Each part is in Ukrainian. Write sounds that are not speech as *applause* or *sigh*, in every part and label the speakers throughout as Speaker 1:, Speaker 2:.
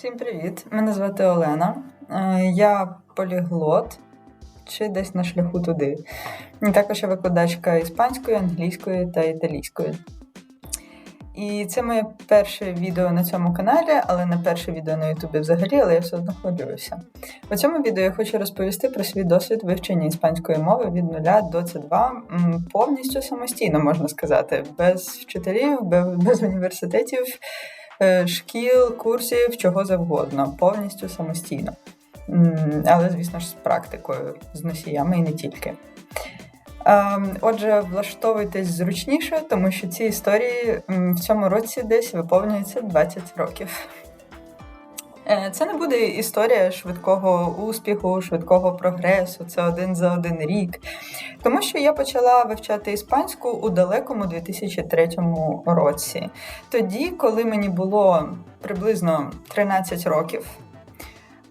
Speaker 1: Всім привіт! Мене звати Олена. Е, Я поліглот чи десь на шляху туди. І також я викладачка іспанської, англійської та італійської. І це моє перше відео на цьому каналі, але не перше відео на Ютубі взагалі, але я все одно хвилююся. У цьому відео я хочу розповісти про свій досвід вивчення іспанської мови від нуля до С2 повністю самостійно, можна сказати, без вчителів, без, університетів, шкіл, курсів, чого завгодно, повністю самостійно. Але, звісно ж, з практикою, з носіями і не тільки. Ем, Отже, влаштовуйтесь зручніше, тому що ці історії в цьому році десь виповнюється 20 років. Е, Це не буде історія швидкого успіху, швидкого прогресу, це один за один рік. Тому що я почала вивчати іспанську у далекому 2003 році. Тоді, коли мені було приблизно 13 років.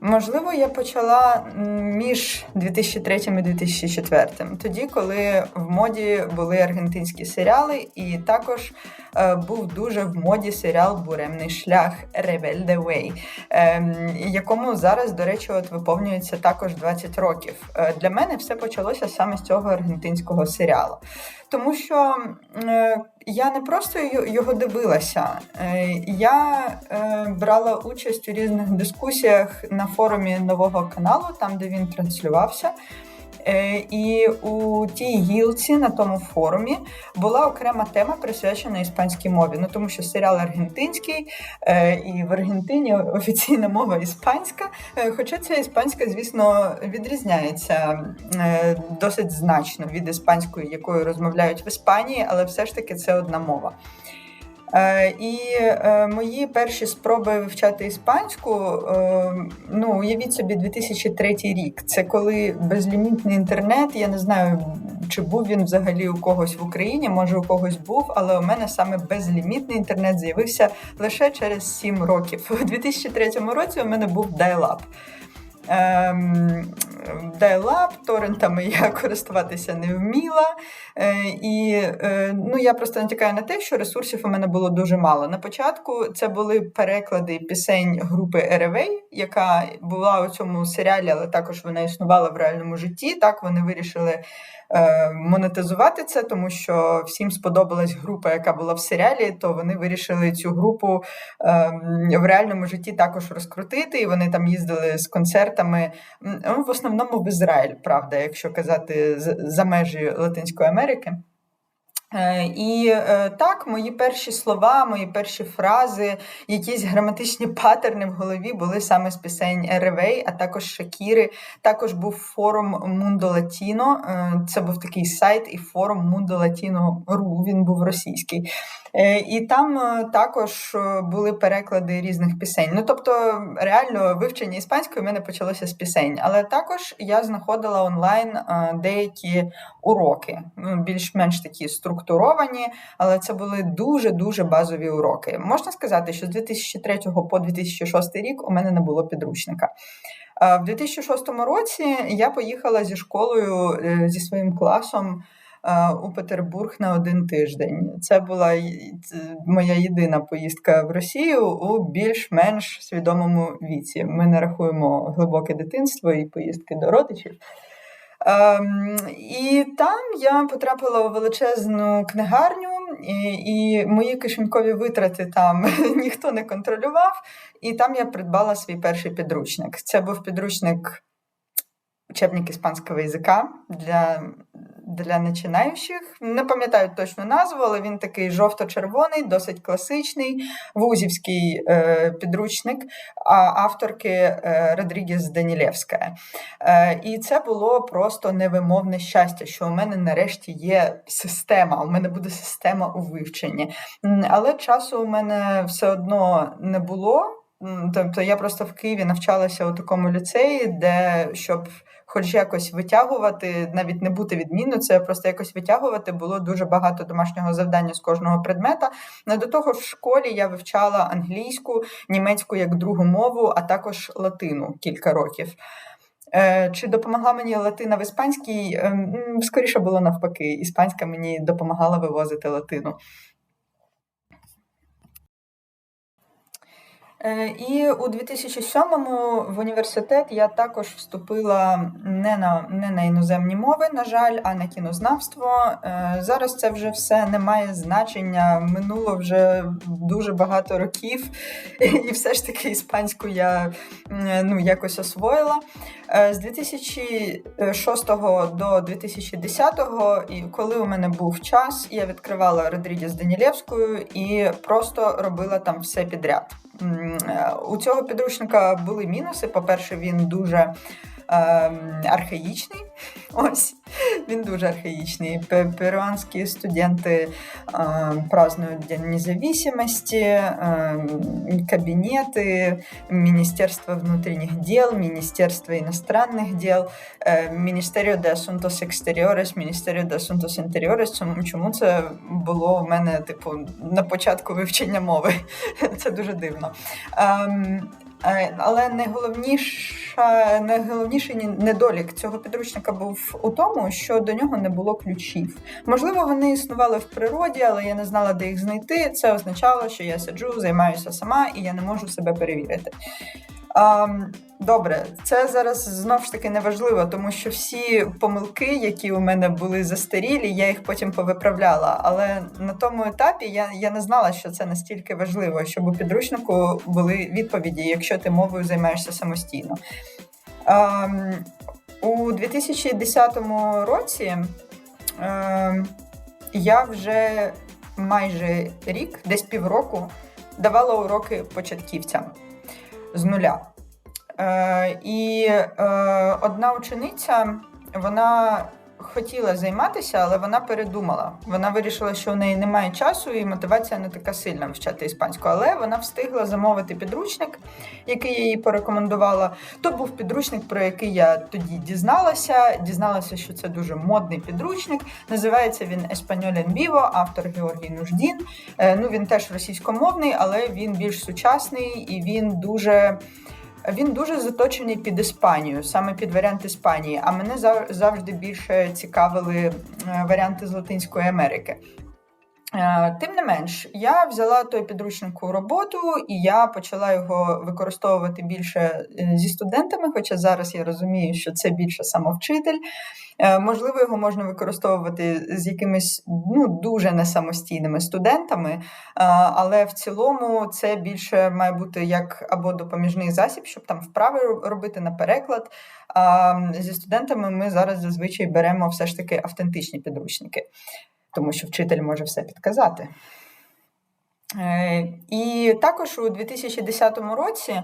Speaker 1: Можливо, я почала між 2003 і 2004, тоді, коли в моді були аргентинські серіали, і також е, був дуже в моді серіал Буремний шлях Rebelde Way, е, якому зараз, до речі, от виповнюється також 20 років. Е, для мене все почалося саме з цього аргентинського серіалу. Тому що е, я не просто його дивилася, е, я е, брала участь у різних дискусіях на форумі нового каналу, там де він транслювався. Е, І у тій гілці на тому форумі була окрема тема присвячена іспанській мові. Ну тому що серіал аргентинський, е, і в Аргентині офіційна мова іспанська. Е, Хоча ця іспанська, звісно, відрізняється досить значно від іспанської, якою розмовляють в Іспанії, але все ж таки це одна мова. Е, І е, мої перші спроби вивчати іспанську, е, ну уявіть собі, 2003 рік. Це коли безлімітний інтернет. Я не знаю, чи був він взагалі у когось в Україні, може у когось був, але у мене саме безлімітний інтернет з'явився лише через 7 років. У 2003 році у мене був dial-up. Ем, Dial-up, торрентами я *laughs* користуватися не вміла. Е, і е, ну, я просто натякаю на те, що ресурсів у мене було дуже мало. На початку це були переклади пісень групи Еревей, яка була у цьому серіалі, але також вона існувала в реальному житті. Так вони вирішили е, монетизувати це, тому що всім сподобалась група, яка була в серіалі, то вони вирішили цю групу ем, в реальному житті також розкрутити. І вони там їздили з концертами. М, ну, В основному в Ізраїль, правда, якщо казати за межі Латинської Америки. Е, І е, так, мої перші слова, мої перші фрази, якісь граматичні патерни в голові були саме з пісень Еревей, а також Шакіри. Також був форум Mundo Latino. Е, Це був такий сайт і форум Mundo Latino.ru, він був російський. Е, І там е, також е, були переклади різних пісень. Ну тобто, реально вивчення іспанської в мене почалося з пісень, але також я знаходила онлайн деякі уроки, ну, більш-менш такі структуровані, але це були дуже дуже базові уроки. Можна сказати, що з 2003 по 2006 рік у мене не було підручника. В 2006 році я поїхала зі школою зі своїм класом у Петербург на один тиждень. Це була моя єдина поїздка в Росію у більш-менш свідомому віці. Ми не рахуємо глибоке дитинство і поїздки до родичів. Ем, і там я потрапила у величезну книгарню, і, і мої кишенькові витрати там *laughs* ніхто не контролював. І там я придбала свій перший підручник. Це був підручник учебник іспанського язика для, для починаючих. Не пам'ятаю точну назву, але він такий жовто-червоний, досить класичний, вузівський е, підручник а авторки е, Родрігес Данілевська. Е, і це було просто невимовне щастя, що у мене нарешті є система, у мене буде система у вивченні. Але часу у мене все одно не було. Тобто я просто в Києві навчалася у такому ліцеї, де щоб хоч якось витягувати, навіть не бути відмінно, це просто якось витягувати. Було дуже багато домашнього завдання з кожного предмета. Не до того в школі я вивчала англійську, німецьку як другу мову, а також латину кілька років. Е, Чи допомогла мені латина в іспанській? Ем, Скоріше було навпаки. Іспанська мені допомагала вивозити латину. І у 2007-му в університет я також вступила не на не на іноземні мови, на жаль, а на кінознавство. Е, Зараз це вже все не має значення. Минуло вже дуже багато років, *laughs* і все ж таки іспанську я ну, якось освоїла. Е, З 2006 до 2010, і коли у мене був час, я відкривала Родрідіс Данілєвською і просто робила там все підряд. Е, У цього підручника були мінуси. По-перше, він дуже архаїчний. Ось він дуже архаїчний. Пе- Перуанські студенти ем, празднують День независимости, ем, кабінети, Міністерство внутрішніх дел, Міністерство іностранних дел, е, Міністеріо de Asuntos Exteriores, Міністеріо Asuntos Interiores. Чому, чому це було в мене, типу, на початку вивчення мови? *laughs* Це дуже дивно. Ем, е, але найголовніша, найголовніший ні- недолік цього підручника був у тому, що до нього не було ключів. Можливо, вони існували в природі, але я не знала, де їх знайти. Це означало, що я сиджу, займаюся сама і я не можу себе перевірити. Добре, це зараз знов ж таки неважливо, тому що всі помилки, які у мене були застарілі, я їх потім повиправляла. Але на тому етапі я, я не знала, що це настільки важливо, щоб у підручнику були відповіді, якщо ти мовою займаєшся самостійно. Ам, у 2010 році ем, я вже майже рік, десь півроку, давала уроки початківцям з нуля. Е, і е, одна учениця, вона хотіла займатися, але вона передумала. Вона вирішила, що у неї немає часу і мотивація не така сильна вчати іспанську. Але вона встигла замовити підручник, який я їй порекомендувала. То був підручник, про який я тоді дізналася. Дізналася, що це дуже модний підручник. Називається він Еспаньоль en Vivo, автор Георгій Нуждін. Е, Ну він теж російськомовний, але він більш сучасний і він дуже. Він дуже заточений під Іспанію, саме під варіант Іспанії. А мене зав- завжди більше цікавили е, варіанти з Латинської Америки. Е, Тим не менш, я взяла той підручник у роботу і я почала його використовувати більше е, зі студентами, хоча зараз я розумію, що це більше самовчитель. Е, Можливо, його можна використовувати з якимись ну, дуже несамостійними студентами, але в цілому це більше має бути як або допоміжний засіб, щоб там вправи робити на переклад. Зі студентами ми зараз зазвичай беремо все ж таки автентичні підручники тому що вчитель може все підказати. Е, І також у 2010 році е,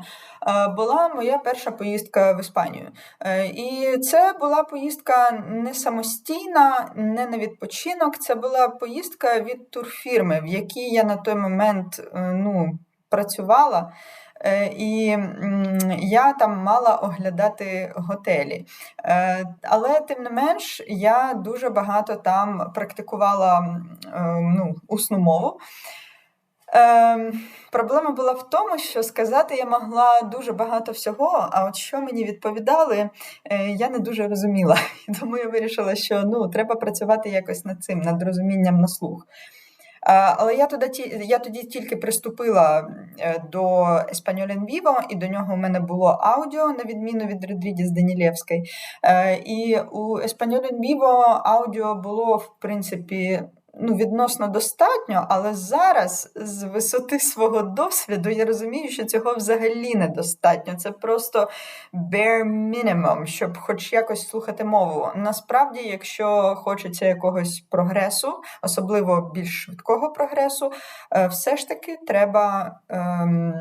Speaker 1: була моя перша поїздка в Іспанію. Е, І це була поїздка не самостійна, не на відпочинок. Це була поїздка від турфірми, в якій я на той момент ну, працювала. Е, І я там мала оглядати готелі. Е, Але тим не менш, я дуже багато там практикувала е, ну, усну мову. Е, Проблема була в тому, що сказати я могла дуже багато всього, а от що мені відповідали, я не дуже розуміла. *laughs* Тому я вирішила, що ну, треба працювати якось над цим, над розумінням на слух. Але я тоді, я тоді тільки приступила е, до en Vivo, і до нього у мене було аудіо, на відміну від Родрідіс Данілєвської. Е, І у en Vivo аудіо було, в принципі, ну, відносно достатньо, але зараз з висоти свого досвіду я розумію, що цього взагалі недостатньо. Це просто bare minimum, щоб хоч якось слухати мову. Насправді, якщо хочеться якогось прогресу, особливо більш швидкого прогресу, е, все ж таки треба ем,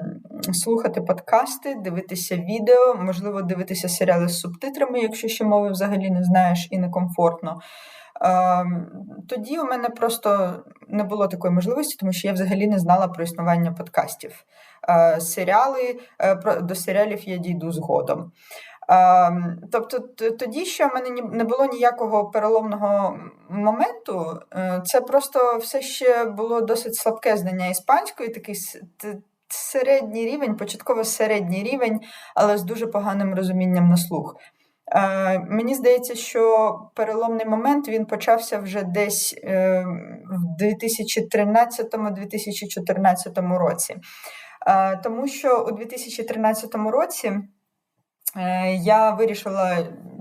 Speaker 1: слухати подкасти, дивитися відео, можливо, дивитися серіали з субтитрами, якщо ще мови взагалі не знаєш і некомфортно. Ем, Тоді у мене просто не було такої можливості, тому що я взагалі не знала про існування подкастів. Е, Серіали е, до серіалів я дійду згодом. Ем, Тобто, тоді ще в мене не було ніякого переломного моменту. Е, Це просто все ще було досить слабке знання іспанської, такий середній рівень, початково середній рівень, але з дуже поганим розумінням на слух. Е, Мені здається, що переломний момент він почався вже десь е, в 2013-2014 році. Е, тому що у 2013 році я вирішила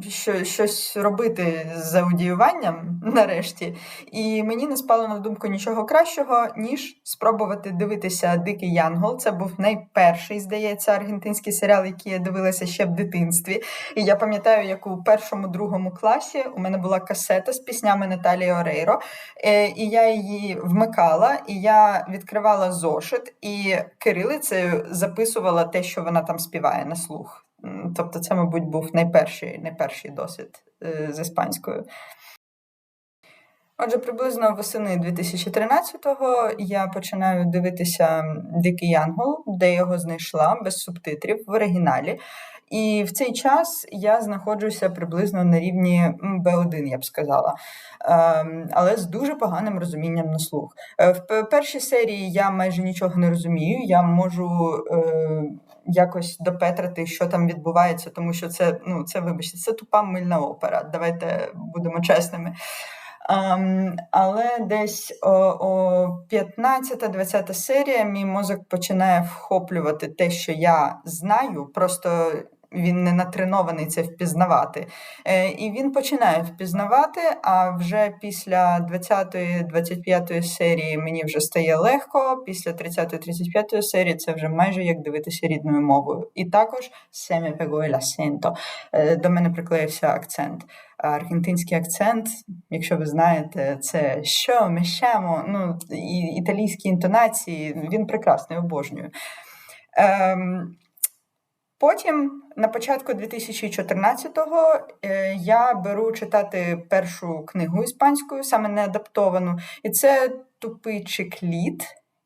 Speaker 1: що, щось робити з аудіюванням нарешті, і мені не спало на думку нічого кращого, ніж спробувати дивитися Дикий Янгол. Це був найперший, здається, аргентинський серіал, який я дивилася ще в дитинстві. І я пам'ятаю, як у першому другому класі у мене була касета з піснями Наталії Орейро, е, і я її вмикала, і я відкривала зошит і кирилицею записувала те, що вона там співає на слух. Тобто, це, мабуть, був найперший найперший досвід е, з іспанською. Отже, приблизно восени 2013-го я починаю дивитися Дикий Янгол, де його знайшла без субтитрів в оригіналі. І в цей час я знаходжуся приблизно на рівні Б1, я б сказала, ем, але з дуже поганим розумінням на слух. Е, в першій серії я майже нічого не розумію. Я можу е, якось допетрити, що там відбувається, тому що це, ну, це, вибачте, це тупа мильна опера. Давайте будемо чесними. Um, але десь о, о 15-20 серія мій мозок починає вхоплювати те, що я знаю, просто він не натренований це впізнавати. Е, І він починає впізнавати, а вже після 20-25 серії мені вже стає легко, після 30-35 серії це вже майже як дивитися рідною мовою. І також семе пего ласенто. До мене приклеївся акцент. Аргентинський акцент, якщо ви знаєте, це що, мещамо, ну, і італійські інтонації, він прекрасний, обожнюю. Ем, Потім, на початку 2014-го, е, я беру читати першу книгу іспанською, саме не адаптовану, і це тупий чекліт.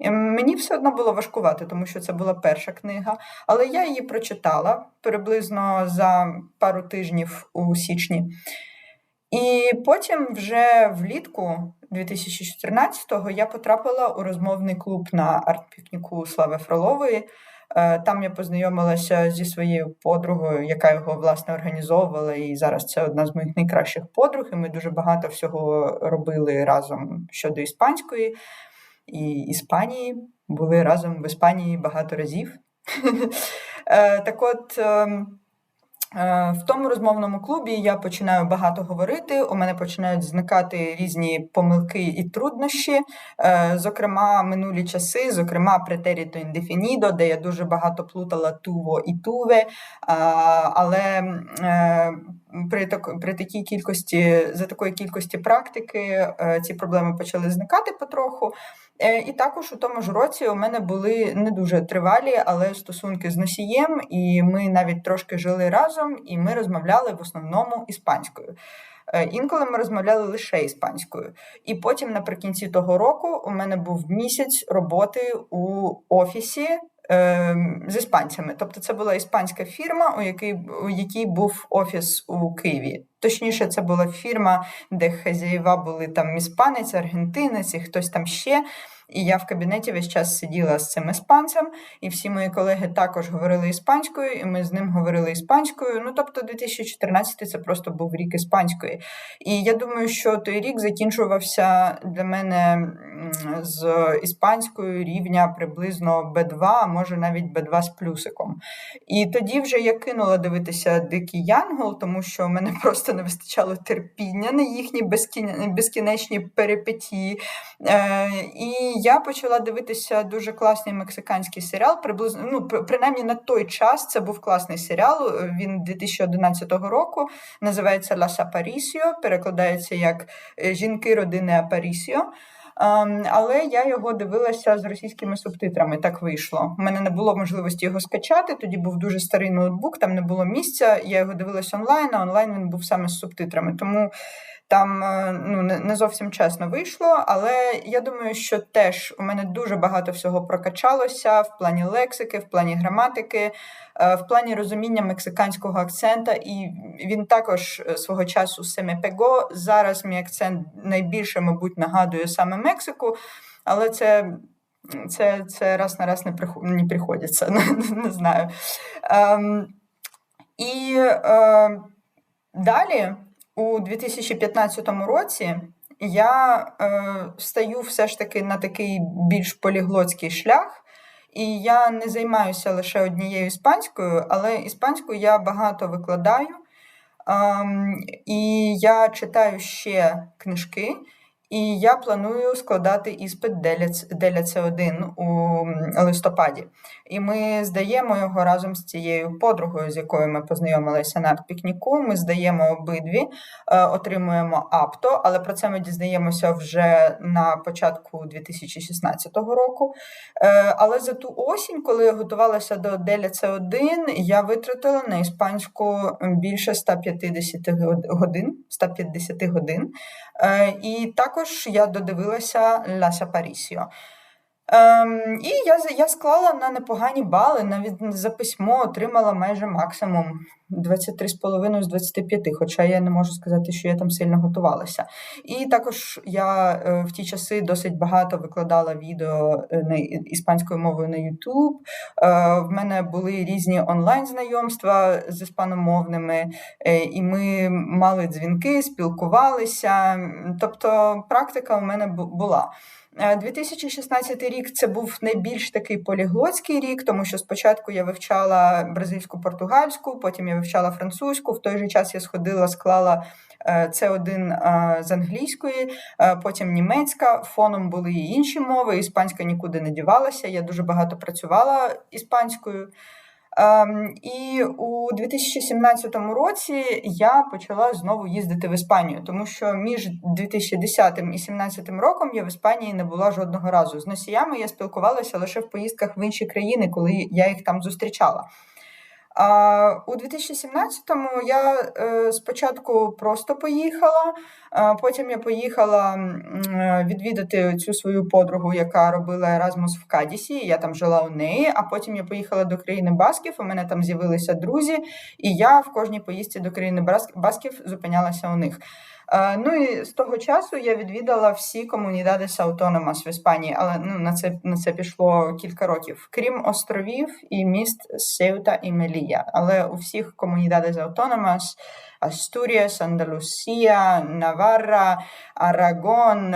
Speaker 1: Мені все одно було важкувати, тому що це була перша книга, але я її прочитала приблизно за пару тижнів у січні. І потім, вже влітку 2014-го, я потрапила у розмовний клуб на арт-пікніку Слави Фролової. Е, там я познайомилася зі своєю подругою, яка його власне організовувала. І зараз це одна з моїх найкращих подруг. І Ми дуже багато всього робили разом щодо іспанської і Іспанії. Були разом в Іспанії багато разів. *laughs* Е, так от. Е, в тому розмовному клубі я починаю багато говорити. У мене починають зникати різні помилки і труднощі, е, зокрема, минулі часи, зокрема, претеріто індефінідо, де я дуже багато плутала туво і туве. Але е, при так, при такій кількості за такої кількості практики ці проблеми почали зникати потроху. Е, і також у тому ж році у мене були не дуже тривалі, але стосунки з носієм, і ми навіть трошки жили разом, і ми розмовляли в основному іспанською. Е, інколи ми розмовляли лише іспанською. І потім, наприкінці того року, у мене був місяць роботи у офісі з іспанцями. Тобто, це була іспанська фірма, у якій у якій був офіс у Києві. Точніше, це була фірма, де хазяєва були там іспанець, аргентинець і хтось там ще. І я в кабінеті весь час сиділа з цим іспанцем, і всі мої колеги також говорили іспанською, і ми з ним говорили іспанською. Ну тобто, 2014 це просто був рік іспанської. І я думаю, що той рік закінчувався для мене з іспанською рівня приблизно Б2, а може навіть Б2 з плюсиком. І тоді вже я кинула дивитися Дикий Янгол, тому що мене *laughs* просто не вистачало терпіння на їхні безкінечні перипетії. Е, І я почала дивитися дуже класний мексиканський серіал. Приблизно ну, принаймні на той час це був класний серіал. Він 2011 року називається Лас Апарісіо, перекладається як е, Жінки родини Апарісіо. Um, але я його дивилася з російськими субтитрами. Так вийшло. У мене не було можливості його скачати. Тоді був дуже старий ноутбук, там не було місця. Я його дивилася онлайн. а Онлайн він був саме з субтитрами. Тому там е, ну, не зовсім чесно вийшло, але я думаю, що теж у мене дуже багато всього прокачалося в плані лексики, в плані граматики, е, в плані розуміння мексиканського акцента, і він також е, свого часу семепего. Зараз мій акцент найбільше, мабуть, нагадує саме Мексику, але це. Це це раз на раз не приход... не приходиться, *laughs* не, знаю. Ем, І е, далі у 2015 році я е, стаю все ж таки на такий більш поліглотський шлях, І я не займаюся лише однією іспанською, але іспанську я багато викладаю. Ем, і я читаю ще книжки. І я планую складати іспит Деля С1 у листопаді. І ми здаємо його разом з цією подругою, з якою ми познайомилися на пікніку. Ми здаємо обидві, е, отримуємо АПТО, але про це ми дізнаємося вже на початку 2016 року. Е, але за ту осінь, коли я готувалася до Деля С1, я витратила на іспанську більше 150 годин. 150 годин. Е, і також я додивилася Ляся Парісіо. Ем, І я я склала на непогані бали, навіть за письмо отримала майже максимум 23,5 з 25, хоча я не можу сказати, що я там сильно готувалася. І також я е, в ті часи досить багато викладала відео е, на іспанською мовою на YouTube. Е, в мене були різні онлайн-знайомства з іспаномовними, і ми мали дзвінки, спілкувалися. Тобто практика у мене була. 2016 е, рік це був найбільш такий поліглотський рік, тому що спочатку я вивчала бразильську португальську, потім я вивчала французьку. В той же час я сходила, склала це один е, з англійської, е, потім німецька. Фоном були і інші мови. Іспанська нікуди не дівалася. Я дуже багато працювала іспанською. Ем, і у 2017 році я почала знову їздити в Іспанію, тому що між 2010 і 2017 роком я в Іспанії не була жодного разу. З носіями я спілкувалася лише в поїздках в інші країни, коли я їх там зустрічала. А у 2017-му я е, спочатку просто поїхала, потім я поїхала відвідати цю свою подругу, яка робила Еразмус в Кадісі. Я там жила у неї. А потім я поїхала до країни Басків. У мене там з'явилися друзі, і я в кожній поїздці до країни Басків зупинялася у них. Е, ну і з того часу я відвідала всі комунідадес Автономас в Іспанії, але ну, на це на це пішло кілька років, крім островів і міст Сеута і Мелія. Але у всіх комунідадес Автономас Астуріас, Андалусія, Наварра, Арагон,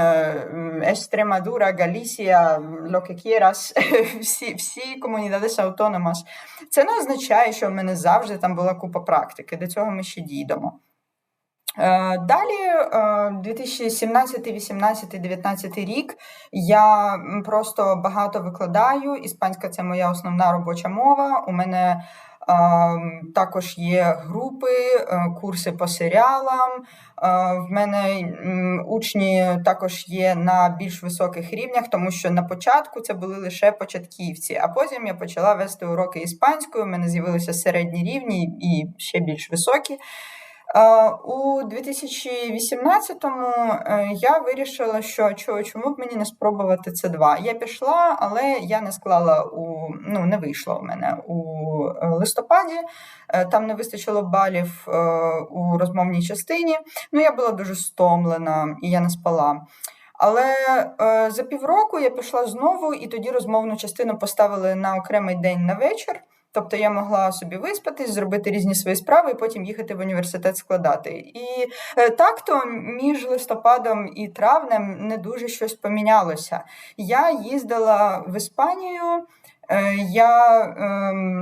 Speaker 1: Естремадура, Галісія, que *laughs* всі всі комунідадес Автономас. Це не означає, що в мене завжди там була купа практики. До цього ми ще дійдемо. Е, далі, 2017, 18, 19 рік я просто багато викладаю. Іспанська це моя основна робоча мова. У мене також є групи, е, курси по серіалам. В мене учні також є на більш високих рівнях, тому що на початку це були лише початківці, а потім я почала вести уроки іспанською. У мене з'явилися середні рівні і ще більш високі. У 2018-му е, я вирішила, що чому б мені не спробувати це 2 Я пішла, але я не склала у ну не вийшло в мене у е, листопаді. Е, там не вистачило балів у розмовній частині. Ну я була дуже стомлена і я не спала. Але за півроку я пішла знову, і тоді розмовну частину поставили на окремий день на вечір. Тобто я могла собі виспатись, зробити різні свої справи і потім їхати в університет складати. І е, так то між листопадом і травнем не дуже щось помінялося. Я їздила в Іспанію, е, я.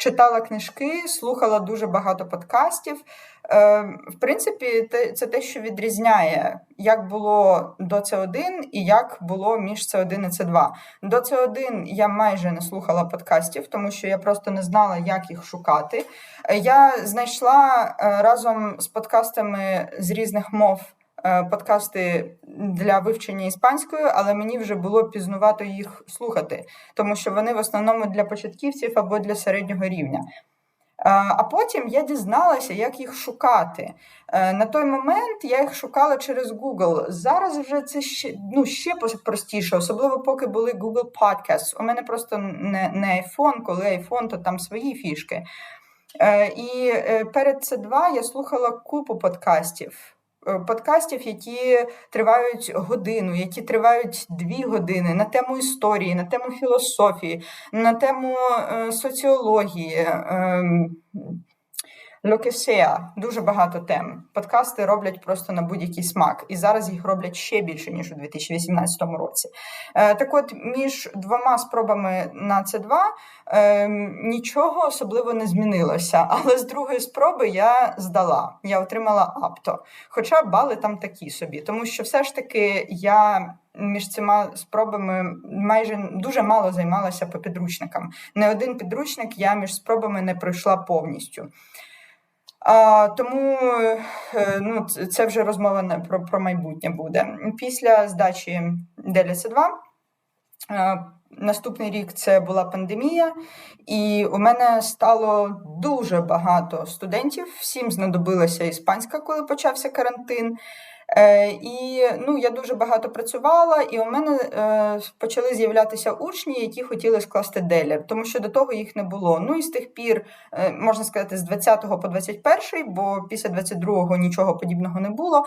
Speaker 1: Читала книжки, слухала дуже багато подкастів. Е, в принципі, це те, що відрізняє, як було до С1 і як було між С1 і С2. До С1 я майже не слухала подкастів, тому що я просто не знала, як їх шукати. Е, я знайшла е, разом з подкастами з різних мов. Е, подкасти для вивчення іспанської, але мені вже було пізнувато їх слухати, тому що вони в основному для початківців або для середнього рівня. Е, а потім я дізналася, як їх шукати. Е, на той момент я їх шукала через Google. Зараз вже це ще ну, ще простіше, особливо поки були Google Podcasts. У мене просто не не iPhone, коли iPhone, то там свої фішки. І перед це 2 я слухала купу подкастів. Е, подкастів, які тривають годину, які тривають дві години на тему історії, на тему філософії, на тему е, соціології. Локесеа, дуже багато тем. Подкасти роблять просто на будь-який смак, і зараз їх роблять ще більше ніж у 2018 році. Е, так, от між двома спробами на це 2 е, нічого особливо не змінилося. Але з другої спроби я здала. Я отримала апто. Хоча бали там такі собі, тому що все ж таки я. Між цими спробами майже дуже мало займалася по підручникам. Не один підручник я між спробами не пройшла повністю. А, Тому е, ну, це вже розмова не про про майбутнє буде. Після здачі Деліса 2 е, наступний рік це була пандемія, і у мене стало дуже багато студентів. Всім знадобилася іспанська, коли почався карантин. Е, І ну, я дуже багато працювала, і у мене е, почали з'являтися учні, які хотіли скласти делі, тому що до того їх не було. Ну і з тих пір, е, можна сказати, з 20 по 21, бо після 22-го нічого подібного не було.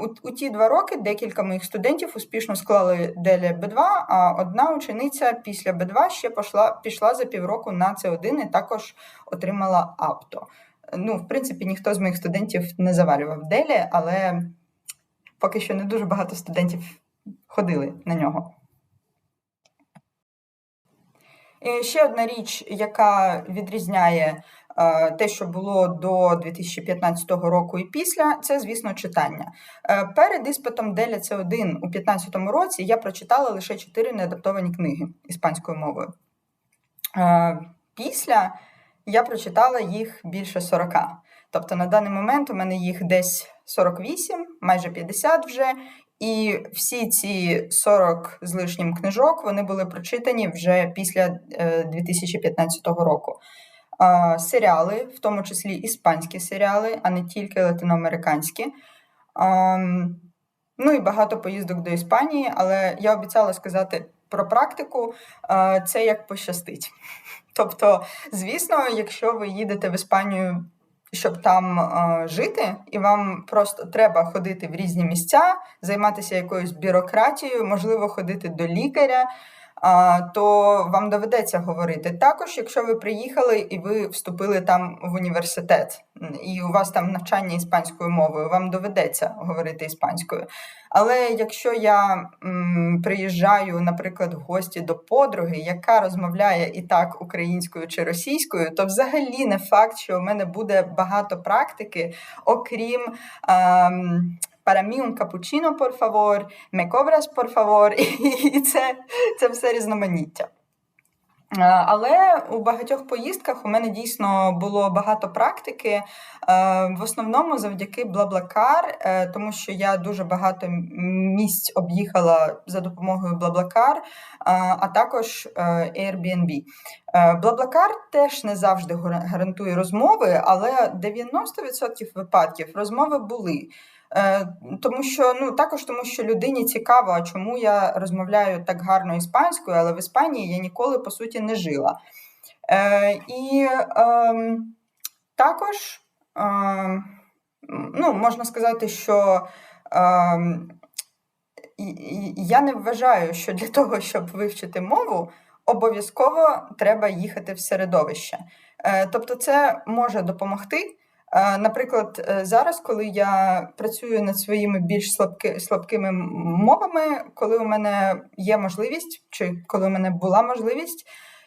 Speaker 1: У, у ті два роки декілька моїх студентів успішно склали делі Б2, а одна учениця після Б2 ще пішла, пішла за півроку на С1 і також отримала апто. Ну, в принципі, ніхто з моїх студентів не завалював делі, але поки що не дуже багато студентів ходили на нього. І ще одна річ, яка відрізняє е, те, що було до 2015 року і після, це, звісно, читання. Е, перед іспитом Деля С1 у 2015 році я прочитала лише 4 неадаптовані книги іспанською мовою. Е, після я прочитала їх більше 40. Тобто на даний момент у мене їх десь 48, майже 50 вже. І всі ці 40 з лишнім книжок вони були прочитані вже після 2015 е, року. Серіали, в тому числі іспанські серіали, а не тільки латиноамериканські. Ну і багато поїздок до Іспанії, але я обіцяла сказати про практику, це як пощастить. *laughs* Тобто, звісно, якщо ви їдете в Іспанію, щоб там е, жити, і вам просто треба ходити в різні місця, займатися якоюсь бюрократією, можливо, ходити до лікаря то вам доведеться говорити. Також, якщо ви приїхали і ви вступили там в університет, і у вас там навчання іспанською мовою, вам доведеться говорити іспанською. Але якщо я м, приїжджаю, наприклад, в гості до подруги, яка розмовляє і так українською чи російською, то взагалі не факт, що у мене буде багато практики, окрім. Ем, para mí un cappuccino, por favor, me cobras, por favor, *laughs* і це, це все різноманіття. Але у багатьох поїздках у мене дійсно було багато практики, в основному завдяки Блаблакар, е, тому що я дуже багато місць об'їхала за допомогою Блаблакар, а також е, Airbnb. Е, Блаблакар теж не завжди гарантує розмови, але 90% випадків розмови були. Е, тому що ну також тому, що людині цікаво, чому я розмовляю так гарно іспанською, але в Іспанії я ніколи по суті не жила. Е, І е, також е, ну, можна сказати, що е, я не вважаю, що для того, щоб вивчити мову, обов'язково треба їхати в середовище. Е, Тобто, це може допомогти. Наприклад, е, зараз, коли я працюю над своїми більш слабки, слабкими мовами, коли у мене є можливість, чи коли у мене була можливість,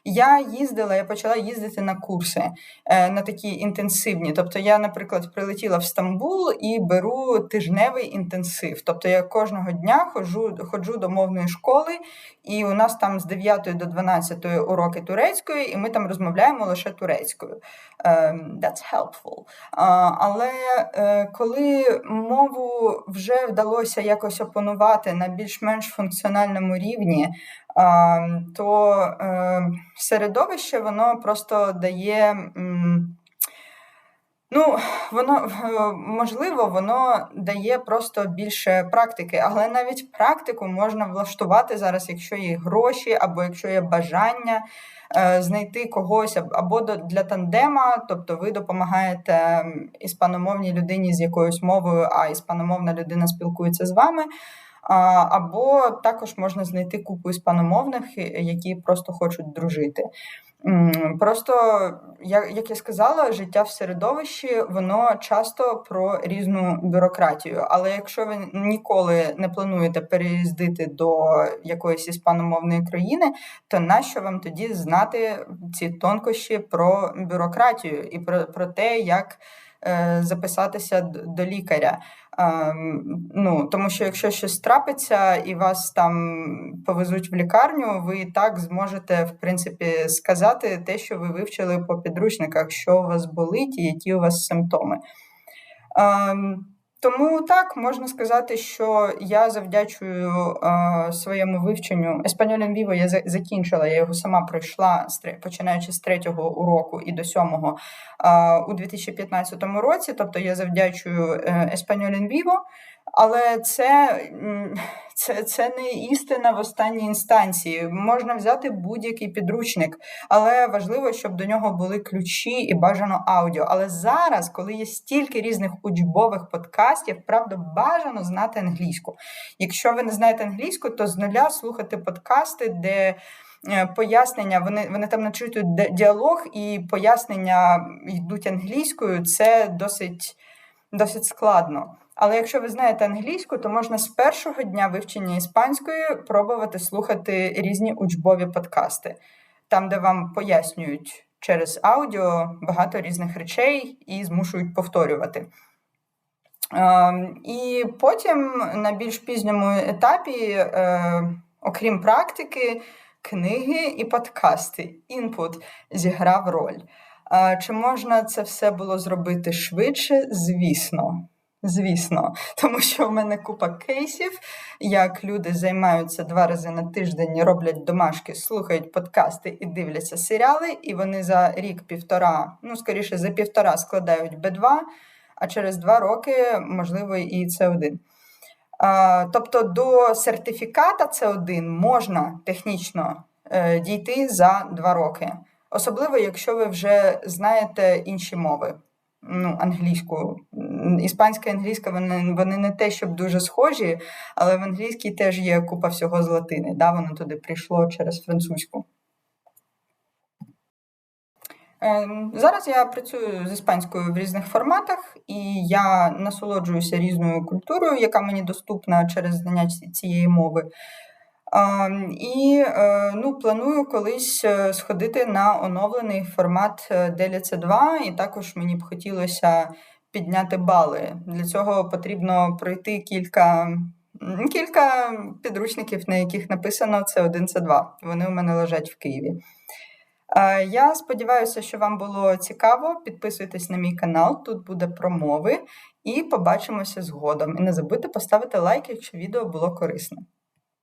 Speaker 1: я їздила, я почала їздити на курси е, на такі інтенсивні. Тобто, я, наприклад, прилетіла в Стамбул і беру тижневий інтенсив. Тобто я кожного дня ходжу, ходжу до мовної школи, і у нас там з 9 до 12 уроки турецької, і ми там розмовляємо лише турецькою. Um, that's helpful. Але uh, коли мову вже вдалося якось опанувати на більш-менш функціональному рівні, то ем, середовище воно просто дає. Ну, воно можливо, воно дає просто більше практики, але навіть практику можна влаштувати зараз, якщо є гроші, або якщо є бажання е, знайти когось або для тандема, тобто ви допомагаєте іспаномовній людині з якоюсь мовою, а іспаномовна людина спілкується з вами. Або також можна знайти купу іспаномовних, які просто хочуть дружити. Просто, як, як я сказала, життя в середовищі воно часто про різну бюрократію. Але якщо ви ніколи не плануєте переїздити до якоїсь іспаномовної країни, то нащо вам тоді знати ці тонкощі про бюрократію і про, про те, як е, записатися до лікаря? Ем, ну, тому що якщо щось трапиться і вас там повезуть в лікарню, ви і так зможете, в принципі, сказати те, що ви вивчили по підручниках, що у вас болить і які у вас симптоми. Тому так можна сказати, що я завдячую е, своєму вивченню Espanol Віво я за- закінчила, я його сама пройшла починаючи з третього уроку і до сьомого е, у 2015 році. Тобто я завдячую е, en Vivo, але це, це, це не істина в останній інстанції. Можна взяти будь-який підручник, але важливо, щоб до нього були ключі і бажано аудіо. Але зараз, коли є стільки різних учбових подкастів, правда, бажано знати англійську. Якщо ви не знаєте англійську, то з нуля слухати подкасти, де е, пояснення, вони, вони там начитують діалог, і пояснення йдуть англійською, це досить, досить складно. Але якщо ви знаєте англійську, то можна з першого дня вивчення іспанської пробувати слухати різні учбові подкасти, там, де вам пояснюють через аудіо багато різних речей і змушують повторювати. Ем, І потім на більш пізньому етапі, е, окрім практики, книги і подкасти, інпут зіграв роль. Чи можна це все було зробити швидше? Звісно. Звісно, тому що в мене купа кейсів, як люди займаються два рази на тиждень, роблять домашки, слухають подкасти і дивляться серіали, і вони за рік-півтора, ну скоріше за півтора складають Б2, а через два роки, можливо, і С1. Тобто до сертифіката С1 можна технічно е, дійти за два роки. Особливо, якщо ви вже знаєте інші мови. Ну, англійську. Іспанська і англійська вони, вони не те, щоб дуже схожі, але в англійській теж є купа всього з латини. Да? Воно туди прийшло через французьку. Ем, Зараз я працюю з іспанською в різних форматах, і я насолоджуюся різною культурою, яка мені доступна через знання цієї мови. І е, ну, планую колись е, сходити на оновлений формат е, DLC 2, і також мені б хотілося підняти бали. Для цього потрібно пройти кілька, кілька підручників, на яких написано С1, С2. Вони у мене лежать в Києві. Я сподіваюся, що вам було цікаво. Підписуйтесь на мій канал, тут буде промови, і побачимося згодом. І не забудьте поставити лайк, якщо відео було корисне.